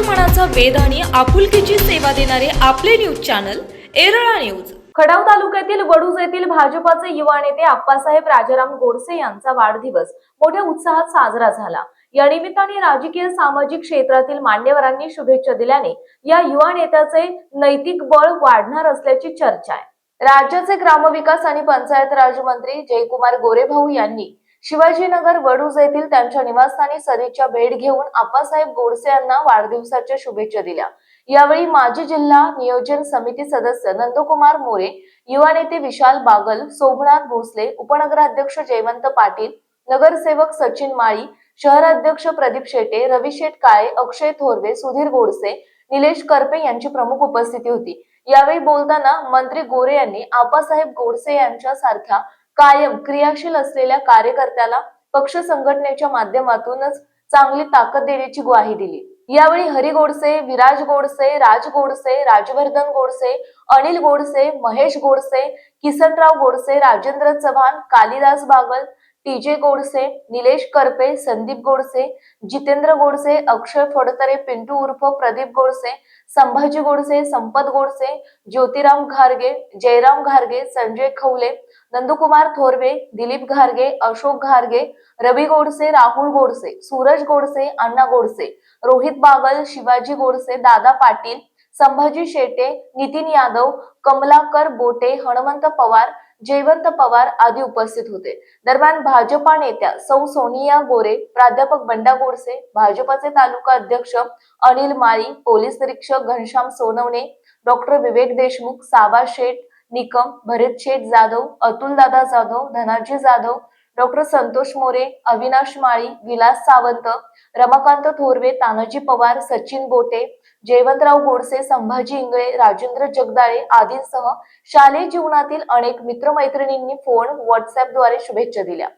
मनाचा वेद आणि आपुलकीची सेवा देणारे आपले news channel Erala news Khatav तालुक्यातील वडूज येथील भाजपाचे युवा नेते आप्पासाहेब राजाराम गोडसे यांचा वाढदिवस मोठ्या उत्साहात साजरा झाला. या निमित्ताने राजकीय सामाजिक क्षेत्रातील मान्यवरांनी शुभेच्छा दिल्याने या युवा नेत्याचे नैतिक बळ वाढणार असल्याची चर्चा आहे. राज्याचे ग्रामविकास आणि पंचायत राजमंत्री जयकुमार गोरेभाऊ यांनी शिवाजीनगर वडूज येथील त्यांच्या निवासस्थानी सदिच्छा भेट घेऊन आप्पासाहेब गोडसे यांना वाढदिवसाच्या शुभेच्छा दिल्या. यावेळी माजी जिल्हा नियोजन समिती सदस्य नंदकुमार मोरे युवा नेते विशाल बागल सोमनाथ भोसले उपनगराध्यक्ष जयवंत पाटील नगरसेवक सचिन माळी शहराध्यक्ष प्रदीप शेटे रवी काळे अक्षय थोरवे सुधीर गोडसे निलेश करपे यांची प्रमुख उपस्थिती होती. यावेळी बोलताना मंत्री गोरे यांनी आप्पासाहेब गोडसे यांच्या सारख्या कायम क्रियाशील असलेल्या कार्यकर्त्याला पक्ष संघटनेच्या माध्यमातूनच चांगली ताकद देण्याची ग्वाही दिली. यावेळी हरी गोडसे विराज गोडसे राज गोडसे राजवर्धन गोडसे अनिल गोडसे महेश गोडसे किसनराव गोडसे राजेंद्र चव्हाण कालिदास बागल टीजे गोडसे, निलेश करपे, संदीप गोडसे, जितेंद्र गोडसे अक्षय फडतरे, पिंटू उर्फ़, प्रदीप गोडसे, संभाजी गोडसे, संपत गोडसे, ज्योतिराम घारगे, जयराम घारगे, संजय खवले, नंदकुमार थोरवे, दिलीप घारगे, अशोक घारगे, रवी गोडसे, राहुल गोडसे, सूरज गोडसे, अण्णा गोडसे, रोहित बागल, शिवाजी गोडसे, दादा पाटील, संभाजी शेटे, नितीन यादव, कमलाकर बोटे हनुमंत पवार जयवंत पवार आदी उपस्थित होते. दरम्यान भाजपा नेत्या सौ सोनिया गोरे प्राध्यापक बंडा गोडसे भाजपाचे तालुका अध्यक्ष अनिल माळी पोलीस निरीक्षक घनश्याम सोनवणे डॉक्टर विवेक देशमुख साबा शेठ निकम भरत शेठ जाधव अतुल दादा जाधव धनाजी जाधव डॉक्टर संतोष मोरे अविनाश माळी विलास सावंत रमाकांत थोरवे तानाजी पवार सचिन बोटे जयवंतराव गोडसे संभाजी इंगळे राजेंद्र जगदाळे आदींसह शालेय जीवनातील अनेक मित्रमैत्रिणींनी फोन व्हॉट्सअपद्वारे शुभेच्छा दिल्या.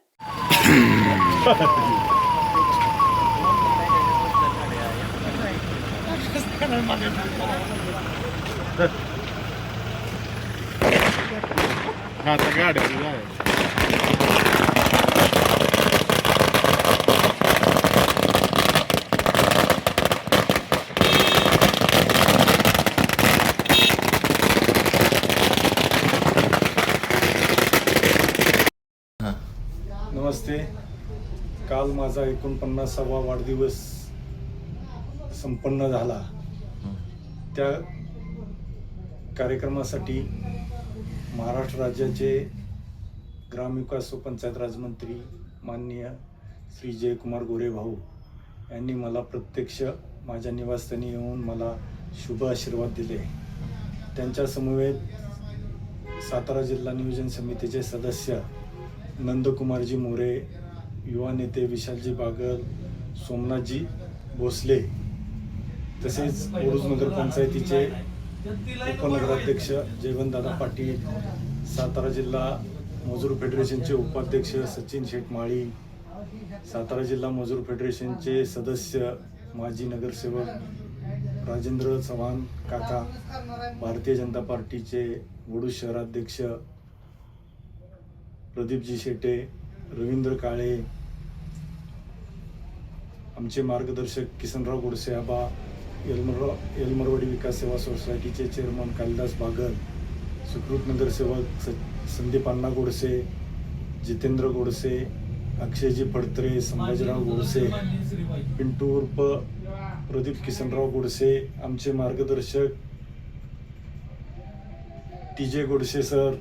हा काल माझा एकोणपन्नासावा वाढदिवस संपन्न झाला. त्या कार्यक्रमासाठी महाराष्ट्र राज्याचे ग्रामविकास व पंचायत राजमंत्री माननीय श्री जयकुमार गोरे भाऊ यांनी मला प्रत्यक्ष माझ्या निवासस्थानी येऊन मला शुभ आशीर्वाद दिले. त्यांच्या समवेत सातारा जिल्हा नियोजन समितीचे सदस्य नंदकुमारजी मोरे युवा नेते विशालजी बागल सोमनाथजी भोसले तसेच ओरुज नगरपंचायतीचे उपनगराध्यक्ष जयवंतदादा पाटील सातारा जिल्हा मजूर फेडरेशनचे उपाध्यक्ष सचिन शेटमाळी सातारा जिल्हा मजूर फेडरेशनचे सदस्य माजी नगरसेवक राजेंद्र चव्हाण काका भारतीय जनता पार्टीचे वडू शहराध्यक्ष प्रदीपजी शेटे रवींद्र काळे आमचे मार्गदर्शक किसनराव गोडसे आबा येलमरराव एलमरवाडी विकास सेवा सोसायटीचे चेअरमन कालिदास बागल सुकृत नगरसेवक स संदीप अण्णा गोडसे जितेंद्र गोडसे अक्षयजी फडतरे संभाजीराव गोडसे पिंटू उर्फ प्रदीप किसनराव गोडसे आमचे मार्गदर्शक टी जे गोडसे सर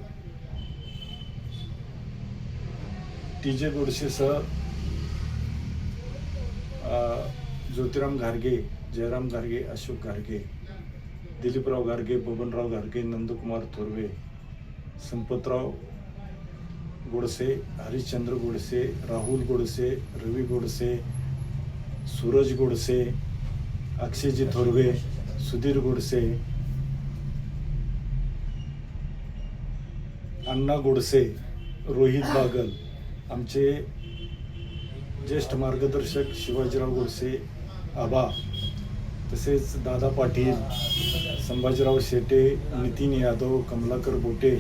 टी जे गोडसे सर ज्योतिराम घारगे जयराम घारगे अशोक घारगे दिलीपराव घारगे बबनराव घारगे नंदकुमार थोरवे संपतराव गोडसे हरिश्चंद्र गोडसे राहुल गोडसे रवी गोडसे सूरज गोडसे अक्षयजी थोरवे सुधीर गोडसे अण्णा गोडसे रोहित बागल आमचे ज्येष्ठ मार्गदर्शक शिवाजीराव गोडसे आबा तसेच दादा पाटील संभाजीराव शेटे नितीन यादव कमलाकर बोटे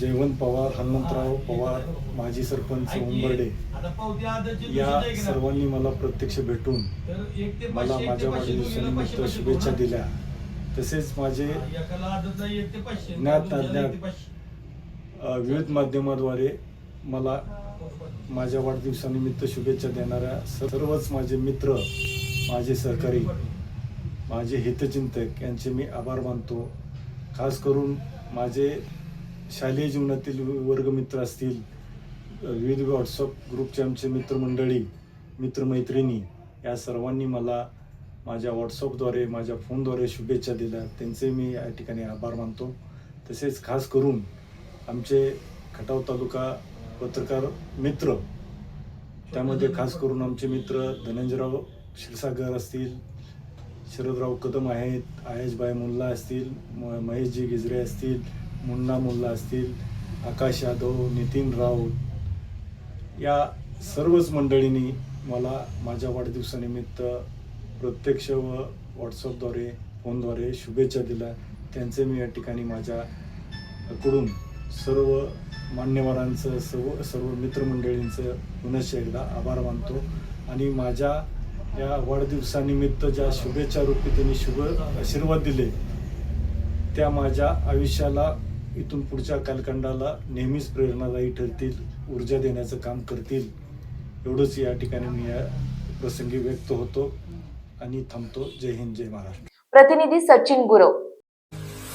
जयवंत पवार हनुमंतराव पवार माजी सरपंच उंबर्डे या सर्वांनी मला प्रत्यक्ष भेटून मला माझ्या वाढदिवसानिमित्त शुभेच्छा दिल्या. तसेच माझे ज्ञात अज्ञात अ, विविध माध्यमाद्वारे मला माझ्या वाढदिवसानिमित्त शुभेच्छा देणाऱ्या सर्वच माझे मित्र माझे सहकारी माझे हितचिंतक यांचे मी आभार मानतो. खास करून माझे शालेय जीवनातील वर्गमित्र असतील विविध व्हॉट्सअप ग्रुपचे आमचे मित्रमंडळी मित्रमैत्रिणी या सर्वांनी मला माझ्या व्हॉट्सअपद्वारे माझ्या फोनद्वारे शुभेच्छा दिल्या. त्यांचे मी या ठिकाणी आभार मानतो. तसेच खास करून आमचे खटाव तालुका पत्रकार मित्र. त्यामध्ये खास करून आमचे मित्र धनंजयराव क्षीरसागर असतील शरदराव कदम आहेत आयशबाई मुल्ला असतील म- महेशजी गिजरे असतील मुन्ना मुल्ला असतील आकाश यादव नितीन राऊत. या सर्वच मंडळींनी मला माझ्या वाढदिवसानिमित्त प्रत्यक्ष व व्हॉट्सअपद्वारे फोनद्वारे शुभेच्छा दिल्या. त्यांचे मी या ठिकाणी माझ्याकडून सर्व मान्यवरांचं सर्व सर्व मित्रमंडळींचं पुनश्च एकदा आभार मानतो. आणि माझ्या या वाढदिवसानिमित्त ज्या शुभेच्छा रूपी त्यांनी शुभ आशीर्वाद दिले त्या माझ्या आयुष्याला इथून पुढच्या कालखंडाला नेहमीच प्रेरणादायी ठरतील ऊर्जा देण्याचं काम करतील. एवढंच या ठिकाणी मी या प्रसंगी व्यक्त होतो आणि थांबतो. जय हिंद जय महाराष्ट्र. प्रतिनिधी सचिन गुरव.